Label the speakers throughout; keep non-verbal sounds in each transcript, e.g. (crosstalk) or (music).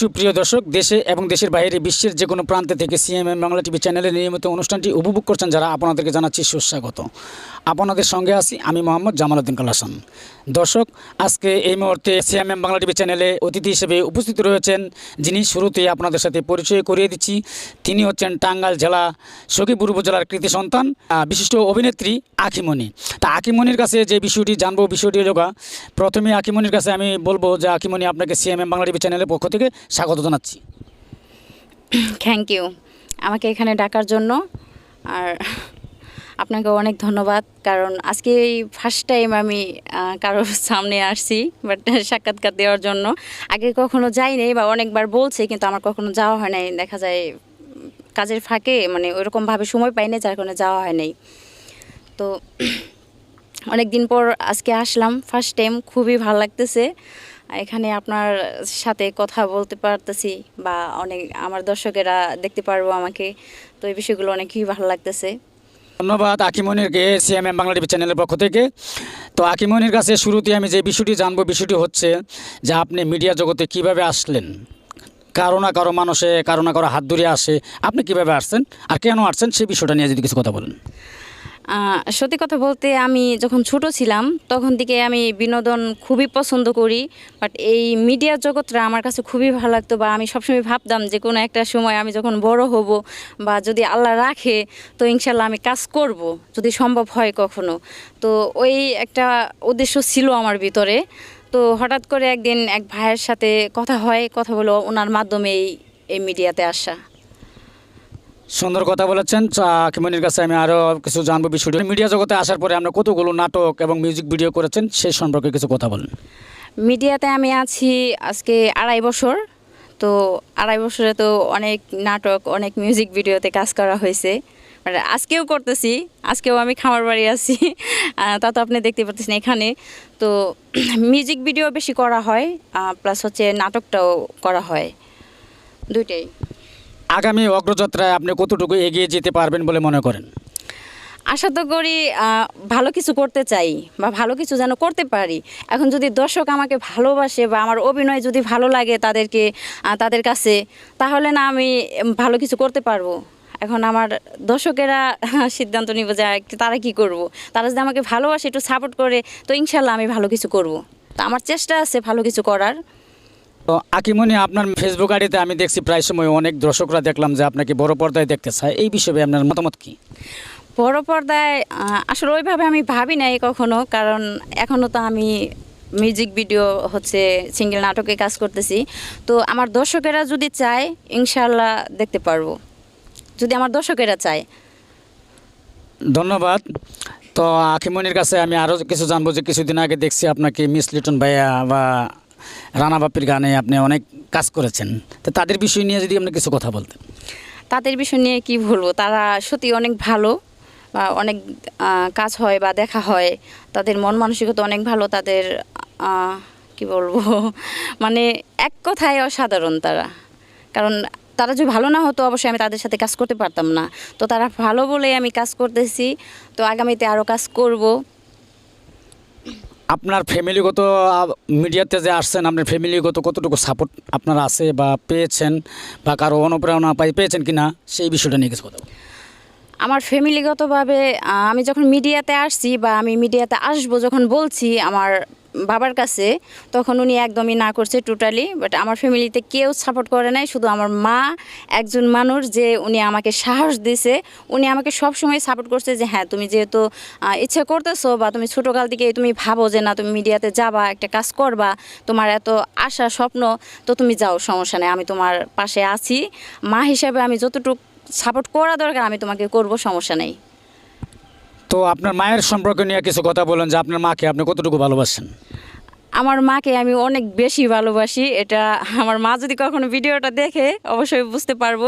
Speaker 1: সুপ্রিয় দর্শক, দেশে এবং দেশের বাইরে বিশ্বের যে কোনো প্রান্তে থেকে সিএমএম বাংলা টিভি চ্যানেলে নিয়মিত অনুষ্ঠানটি উপভোগ করছেন যারা আপনাদেরকে জানাচ্ছি সুস্বাগত। আপনাদের সঙ্গে আছি আমি মোহাম্মদ জামালউদ্দিন কালাসান। দর্শক, আজকে এই মুহূর্তে সিএমএম বাংলা টিভি চ্যানেলে অতিথি হিসেবে উপস্থিত রয়েছেন যিনি শুরুতেই আপনাদের সাথে পরিচয় করিয়ে দিচ্ছি। তিনি হচ্ছেন টাঙ্গাইল জেলা সখীপুর উপজেলার কৃতি সন্তান বিশিষ্ট অভিনেত্রী আখিমণি তা আখিমণির কাছে যে বিষয়টি জানব, বিষয়টি যোগা প্রথমে আখিমণির কাছে আমি বলব যে আখিমণি আপনাকে সিএমএম বাংলা টিভি চ্যানেলের পক্ষ থেকে স্বাগত জানাচ্ছি।
Speaker 2: থ্যাংক ইউ আমাকে এখানে ডাকার জন্য আর আপনাকে অনেক ধন্যবাদ, কারণ আজকে এই ফার্স্ট টাইম আমি কারোর সামনে আসছি বাট সাক্ষাৎকার দেওয়ার জন্য। আগে কখনো যাইনি বা অনেকবার বলছি, কিন্তু আমার কখনো যাওয়া হয় নাই। দেখা যায় কাজের ফাঁকে মানে ওইরকমভাবে সময় পাই না যার কারণে যাওয়া হয় নাই। তো অনেক দিন পর আজকে আসলাম ফার্স্ট টাইম খুবই ভালো লাগতেছে। এখানে আপনার সাথে কথা বলতে পারতেছি বা অনেক আমার দর্শকেরা দেখতে পারব আমাকে। তো এই বিষয়গুলো অনেকই ভালো লাগতেছে।
Speaker 1: ধন্যবাদ আকিমনিরকে সিএমএম বাংলা টিভি চ্যানেলের পক্ষ থেকে। তো আকিমনির কাছে শুরুতে আমি যে বিষয়টি জানব, বিষয়টি হচ্ছে যে আপনি মিডিয়া জগতে কীভাবে আসলেন? কারও না কারও মানুষে, কারও না কারও হাত ধরে আসে। আপনি কীভাবে আসছেন? আর কেন আসছেন? সেই বিষয়টা নিয়ে যদি কিছু কথা বলেন।
Speaker 2: সত্যি কথা বলতে আমি যখন ছোট ছিলাম, তখন থেকে আমি বিনোদন খুবই পছন্দ করি বাট এই মিডিয়া জগৎটা আমার কাছে খুবই ভালো লাগতো বা আমি সবসময় ভাবতাম যে কোনো একটা সময় আমি যখন বড় হব বা যদি আল্লাহ রাখে, তো ইনশাল্লাহ আমি কাজ করব, যদি সম্ভব হয় কখনো। তো ওই একটা উদ্দেশ্য ছিল আমার ভিতরে। তো হঠাৎ করে একদিন এক ভাইয়ের সাথে কথা হয়, কথা বলো ওনার মাধ্যমে এই এই মিডিয়াতে আসা।
Speaker 1: সুন্দর কথা বলেছেন। আকিমনির কাছে আমি আরও কিছু জানব বিষয়টি। মিডিয়া জগতে আসার পরে আপনি কতগুলো নাটক এবং মিউজিক ভিডিও করেছেন সেই সম্পর্কে কিছু কথা বলেন।
Speaker 2: মিডিয়াতে আমি আছি আজকে আড়াই বছর। তো আড়াই বছরে তো অনেক নাটক, অনেক মিউজিক ভিডিওতে কাজ করা হয়েছে। মানে আজকেও করতেছি, আজকেও আমি খামার বাড়ি আছি। তা তো আপনি দেখতে পাচ্ছেন এখানে। তো মিউজিক ভিডিও বেশি করা হয় প্লাস হচ্ছে নাটকটাও করা হয়। দুইটাই।
Speaker 1: আগামী অগ্রযাত্রায় আপনি কতটুকু এগিয়ে যেতে পারবেন বলে মনে করেন?
Speaker 2: আশা তো করি ভালো কিছু করতে চাই বা ভালো কিছু যেন করতে পারি। এখন যদি দর্শক আমাকে ভালোবাসে বা আমার অভিনয় যদি ভালো লাগে তাদেরকে তাদের কাছে, তাহলে না আমি ভালো কিছু করতে পারব। এখন আমার দর্শকেরা (laughs) সিদ্ধান্ত নিব যে তারা কি করব? তারা যদি আমাকে ভালোবাসে, একটু সাপোর্ট করে, তো ইনশাল্লাহ আমি ভালো কিছু করব। তো আমার চেষ্টা আছে ভালো কিছু করার।
Speaker 1: তো আকিমনি আপনার ফেসবুক আইডিতে আমি দেখছি প্রায় সময় অনেক দর্শকরা দেখলাম যে আপনাকে বড় পর্দায় দেখতে চায়। এই বিষয়ে আপনার মতামত কি?
Speaker 2: বড় পর্দায় আসলে ওইভাবে আমি ভাবি নাই কখনো কারণ এখনও তো আমি মিউজিক ভিডিও হচ্ছে সিঙ্গেল নাটকে কাজ করতেছি। তো আমার দর্শকেরা যদি চায় ইনশাল্লাহ দেখতে পারব। যদি আমার দর্শকেরা চায়।
Speaker 1: ধন্যবাদ। তো আখিমনির কাছে আমি আরও কিছু জানব যে কিছুদিন আগে দেখছি আপনাকে মিস লিটন ভাইয়া বা রানা বাপির গানে আপনি অনেক কাজ করেছেন। তো তাদের বিষয় নিয়ে যদি আপনি কিছু কথা বলতেন।
Speaker 2: তাদের বিষয় নিয়ে কি বলব? তারা সত্যি অনেক ভালো বা অনেক কাজ হয় বা দেখা হয়। তাদের মন মানসিকতা অনেক ভালো। তাদের কি বলব? (laughs) মানে এক কথায় অসাধারণ তারা। কারণ তারা যদি ভালো না হতো, অবশ্যই আমি তাদের সাথে কাজ করতে পারতাম না। তো তারা ভালো বলেই আমি কাজ করতেছি। তো আগামীতে আরও কাজ করব।
Speaker 1: আপনার ফ্যামিলিগত মিডিয়াতে যে আসছেন, আপনার ফ্যামিলিগত কতটুকু সাপোর্ট আপনার আছে বা পেয়েছেন বা কারও অনুপ্রেরণা পাই, পেয়েছেন কি না সেই বিষয়টা নিয়ে কিছু কথা
Speaker 2: আমার ফ্যামিলিগতভাবে আমি যখন মিডিয়াতে আসছি বা আমি মিডিয়াতে আসব, যখন বলছি, আমার বাবার কাছে, তখন উনি একদমই না করছে টোটালি বাট আমার ফ্যামিলিতে কেউ সাপোর্ট করে নাই, শুধু আমার মা, একজন মানুষ যে উনি আমাকে সাহস দিছে, উনি আমাকে সব সময় সাপোর্ট করছে যে হ্যাঁ তুমি যেহেতু ইচ্ছে করতেছো বা তুমি ছোটোকাল থেকে তুমি ভাবো যে, না, তুমি মিডিয়াতে যাবা, একটা কাজ করবা, তোমার এত আশা, স্বপ্ন, তো তুমি যাও, সমস্যা নেই, আমি তোমার পাশে আছি। মা হিসাবে আমি যতটুকু সাপোর্ট করা দরকার, আমি তোমাকে করব, সমস্যা নেই।
Speaker 1: তো আপনার মায়ের সম্পর্কে নিয়ে কিছু কথা বলেন যে আপনার মাকে আপনি কতটুকু ভালোবাসেন?
Speaker 2: আমার মাকে আমি অনেক বেশি ভালোবাসি, এটা আমার মা যদি কখনো ভিডিওটা দেখে অবশ্যই বুঝতে পারব।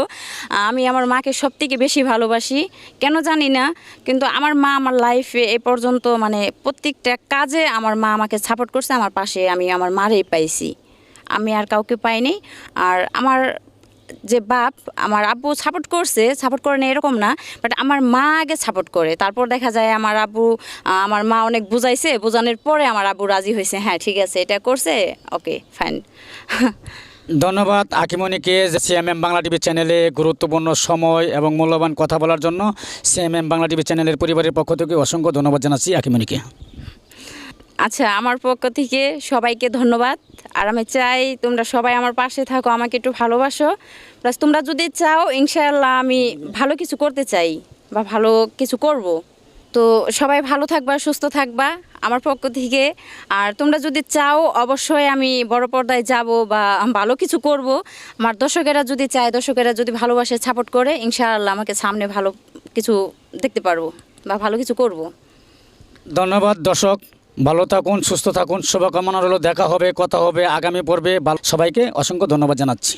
Speaker 2: আমি আমার মাকে সব থেকে বেশি ভালোবাসি, কেন জানি না, কিন্তু আমার মা আমার লাইফে এ পর্যন্ত মানে প্রত্যেকটা কাজে আমার মা আমাকে সাপোর্ট করছে, আমার পাশে আমি আমার মারেই পাইছি। আমি আর কাউকে পাইনি, আর আমার যে বাপ আমার আব্বু সাপোর্ট করছে সাপোর্ট করে না এরকম না বাট আমার মা আগে সাপোর্ট করে। তারপর দেখা যায় আমার আব্বু আমার মা অনেক বুঝাইছে, বোঝানোর পরে আমার আব্বু রাজি হয়েছে। হ্যাঁ ঠিক আছে, এটা করছে ওকে ফাইন
Speaker 1: ধন্যবাদ আকিমণিকে সিএমএম বাংলা টিভি চ্যানেলে গুরুত্বপূর্ণ সময় এবং মূল্যবান কথা বলার জন্য সিএমএম বাংলা টিভি চ্যানেলের পরিবারের পক্ষ থেকে অসংখ্য ধন্যবাদ জানাচ্ছি আকিমণিকে
Speaker 2: আচ্ছা আমার পক্ষ থেকে সবাইকে ধন্যবাদ। আর আমি চাই তোমরা সবাই আমার পাশে থাকো, আমাকে একটু ভালোবাসো। প্লাস তোমরা যদি চাও, ইনশাআল্লাহ আমি ভালো কিছু করতে চাই বা ভালো কিছু করব। তো সবাই ভালো থাকবা, সুস্থ থাকবা আমার পক্ষ থেকে। আর তোমরা যদি চাও, অবশ্যই আমি বড় পর্দায় যাব বা ভালো কিছু করব। আমার দর্শকেরা যদি চায়, দর্শকেরা যদি ভালোবাসে সাপোর্ট করে, ইনশাআল্লাহ আমাকে সামনে ভালো কিছু দেখতে পারব বা ভালো কিছু করব।
Speaker 1: ধন্যবাদ, দর্শক। ভালো থাকুন, সুস্থ থাকুন, শুভকামনা রইল, দেখা হবে, কথা হবে, আগামী পর্বে সবাইকে অসংখ্য ধন্যবাদ জানাচ্ছি।